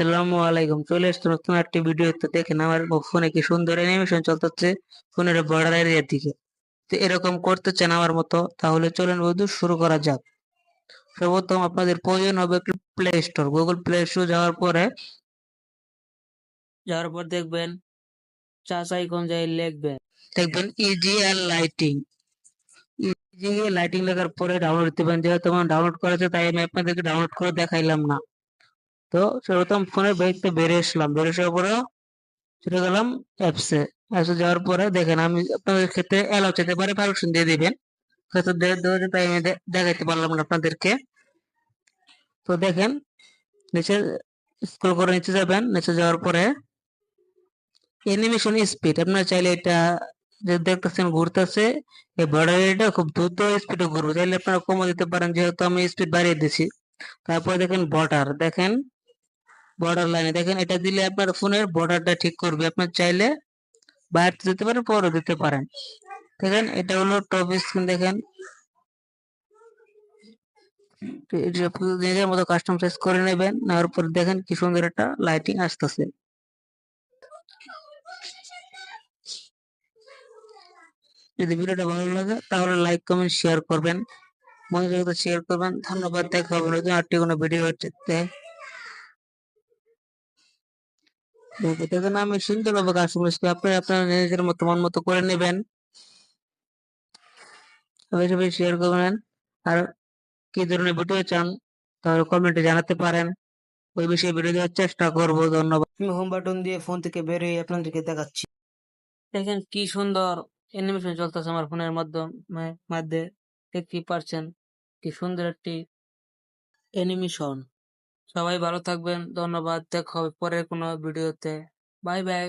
আসসালামু আলাইকুম। চলে এসছো নতুন একটি ভিডিওতে। দেখেন আমার ফোনে কি সুন্দর অ্যানিমেশন চলতেছে। ফোনের বর্ডার এরিয়ার দিকে। তো এরকম করতে চান আমার মতো, তাহলে চলেন বন্ধু, শুরু করা যাক। সর্বপ্রথম আপনাদের প্রয়োজন হবে একটি play store Google play store যাওয়ার পরে, যাওয়ার পর দেখবেন চাষ আইকন যাই লিখবেন, দেখবেন ইজি আর লাইটিং ইজি লাইটিং লেখার পরে ডাউনলোড পারেন যেহেতু আমার ডাউনলোড করেছে তাই আমি আপনাদেরকে ডাউনলোড করে দেখাইলাম না। তো সর্বপ্রথম ফোনের বাইকটা বেরিয়ে আসলাম। বেরিয়ে আসার পরে চলে গেলাম অ্যাপসে অ্যাপসে যাওয়ার পরে দেখেন আমি আপনাদের ক্ষেত্রে অ্যালাউ চাইতে পারে পারমিশন দিয়ে দিবেন। হয়তো তাই আমি দেখাইতে পারলাম না আপনাদেরকে। তো দেখেন নিচে স্ক্রল করে নিচে যাবেন। নিচে যাওয়ার পরে অ্যানিমেশন স্পিড আপনারা চাইলে এটা যে দেখতেছেন ঘুরতেছে, এই বর্ডার এটা খুব দ্রুত স্পিডে ঘুরবে। চাইলে আপনারা কমে দিতে পারেন, যেহেতু আমি স্পিড বাড়িয়ে দিছি তারপরে দেখেন বর্ডার দেখেন বর্ডার লাইনে দেখেন, এটা দিলে আপনার ফোনের বর্ডারটা ঠিক করবে। আপনার চাইলে বাইরে দিতে পারেন, পরে দিতে পারেন। দেখেন, এটা হলো টপ স্ক্রিন দেখেন। নিজের মতো কাস্টম সাইজ করে নেবেন, নেওয়ার পর দেখেন কি সুন্দর একটা লাইটিং আসতেছে। যদি ভিডিওটা ভালো লাগে, তাহলে লাইক কমেন্ট শেয়ার করবেন। বন্ধুদের শেয়ার করবেন। ধন্যবাদ, দেখা হবে নতুন আরেকটি কোনো ভিডিও হচ্ছে দেখেন আমি সুন্দরভাবে কাজ করেছি আপনারা আপনারা নিজের মতো মন মতো করে নেবেন। সবাই সবাই শেয়ার করবেন। আর কি ধরনের ভিডিও চান তাহলে কমেন্টে জানাতে পারেন। ওই বিষয়ে ভিডিও দেওয়ার চেষ্টা করব। ধন্যবাদ। আমি হোম বাটন দিয়ে ফোন থেকে বের হয়ে আপনাদেরকে দেখাচ্ছি। দেখেন কি সুন্দর অ্যানিমেশন চলতেছে আমার ফোনের মাধ্যমে মধ্যে। দেখতেই পারছেন কি সুন্দর একটি অ্যানিমেশন সবাই ভালো থাকবেন ধন্যবাদ দেখা হবে পরের কোনো ভিডিওতে বাই বাই।